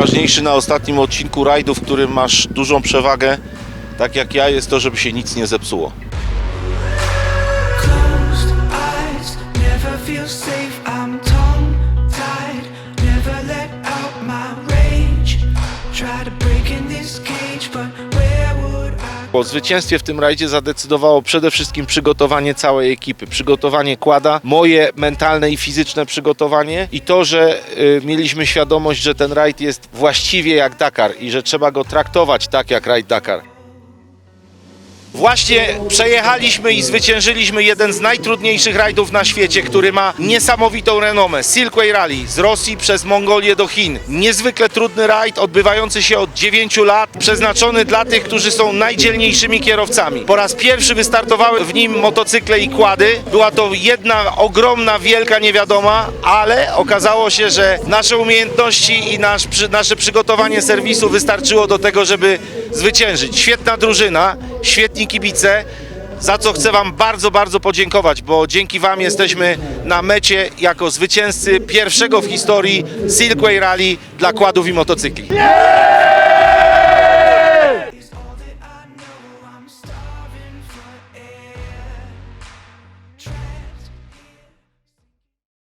Najważniejszy na ostatnim odcinku rajdu, w którym masz dużą przewagę, tak jak ja, jest to, żeby się nic nie zepsuło. Try to break in this cage, but? O zwycięstwie w tym rajdzie zadecydowało przede wszystkim przygotowanie całej ekipy, przygotowanie kłada, moje mentalne i fizyczne przygotowanie i to, że y, mieliśmy świadomość, że ten rajd jest właściwie jak Dakar i że trzeba go traktować tak jak rajd Dakar. Właśnie przejechaliśmy i zwyciężyliśmy jeden z najtrudniejszych rajdów na świecie, który ma niesamowitą renomę. Silkway Rally z Rosji przez Mongolię do Chin. Niezwykle trudny rajd, odbywający się od 9 lat, przeznaczony dla tych, którzy są najdzielniejszymi kierowcami. Po raz pierwszy wystartowały w nim motocykle i kłady. Była to jedna ogromna, wielka niewiadoma, ale okazało się, że nasze umiejętności i nasz, nasze przygotowanie serwisu wystarczyło do tego, żeby zwyciężyć. Świetna drużyna, świetni kibice, za co chcę Wam bardzo, bardzo podziękować, bo dzięki Wam jesteśmy na mecie jako zwycięzcy pierwszego w historii Silkway Rally dla kładów i motocykli.